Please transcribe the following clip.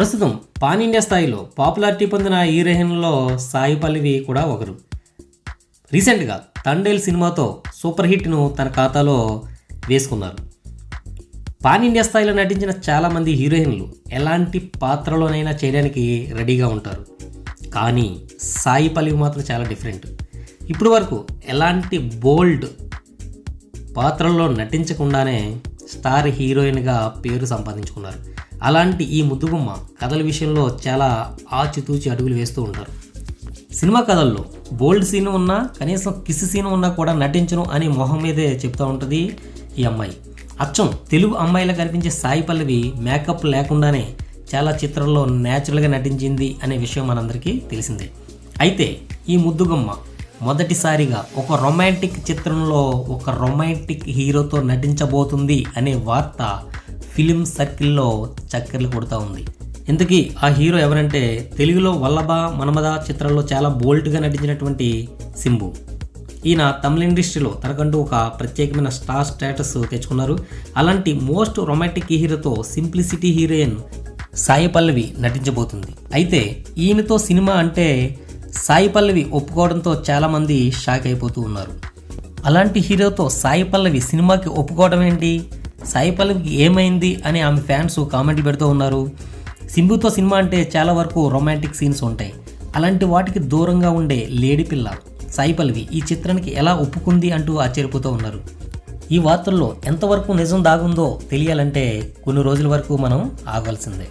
ప్రస్తుతం pan India స్థాయిలో popularity పొందిన హీరోయిన్లలో సాయి పల్లవి కూడా ఒకరు. రీసెంట్గా తండేల్ సినిమాతో సూపర్ హిట్ను తన ఖాతాలో వేసుకున్నారు. పాన్ ఇండియా స్థాయిలో నటించిన చాలామంది హీరోయిన్లు ఎలాంటి పాత్రలోనైనా చేయడానికి రెడీగా ఉంటారు. కానీ సాయి పల్లవి మాత్రం చాలా డిఫరెంట్. ఇప్పటి వరకు ఎలాంటి బోల్డ్ పాత్రల్లో నటించకుండానే స్టార్ హీరోయిన్గా పేరు సంపాదించుకున్నారు. అలాంటి ఈ ముద్దుగుమ్మ కథల విషయంలో చాలా ఆచితూచి అడుగులు వేస్తూ ఉంటారు. సినిమా కథల్లో బోల్డ్ సీన్ ఉన్నా కనీసం కిస్ సీన్ ఉన్నా కూడా నటించను అని మొహం మీదే చెప్తూ ఉంటుంది ఈ అమ్మాయి. అచ్చం తెలుగు అమ్మాయిలా కనిపించే సాయి పల్లవి మేకప్ లేకుండానే చాలా చిత్రాల్లో న్యాచురల్గా నటించింది అనే విషయం మనందరికీ తెలిసిందే. అయితే ఈ ముద్దుగుమ్మ మొదటిసారిగా ఒక రొమాంటిక్ చిత్రంలో ఒక రొమాంటిక్ హీరోతో నటించబోతుంది అనే వార్త ఫిలిం సర్కిల్లో చక్కర్లు కొడుతూ ఉంది. ఇంతకీ ఆ హీరో ఎవరంటే తెలుగులో వల్లభ మనమద చిత్రంలో చాలా బోల్డ్గా నటించినటువంటి సింబు. ఈయన తమిళ ఇండస్ట్రీలో తనకంటూ ఒక ప్రత్యేకమైన స్టార్ స్టేటస్ తెచ్చుకున్నారు. అలాంటి మోస్ట్ రొమాంటిక్ హీరోతో సింప్లిసిటీ హీరోయిన్ సాయి పల్లవి నటించబోతుంది. అయితే ఈయనతో సినిమా అంటే సాయి పల్లవి ఒప్పుకోవడంతో చాలామంది షాక్ అయిపోతూ ఉన్నారు. అలాంటి హీరోతో సాయి పల్లవి సినిమాకి ఒప్పుకోవడం ఏంటి? సాయి పల్లవికి ఏమైంది అని ఆమె ఫ్యాన్స్ కామెంట్లు పెడుతూ ఉన్నారు. సింబుతో సినిమా అంటే చాలా వరకు రొమాంటిక్ సీన్స్ ఉంటాయి. అలాంటి వాటికి దూరంగా ఉండే లేడీ పిల్ల సాయి పల్లవి ఈ చిత్రానికి ఎలా ఒప్పుకుంది అంటూ ఆశ్చర్యపోతూ ఉన్నారు. ఈ వార్తల్లో ఎంతవరకు నిజం దాగుందో తెలియాలంటే కొన్ని రోజుల వరకు మనం ఆగాల్సిందే.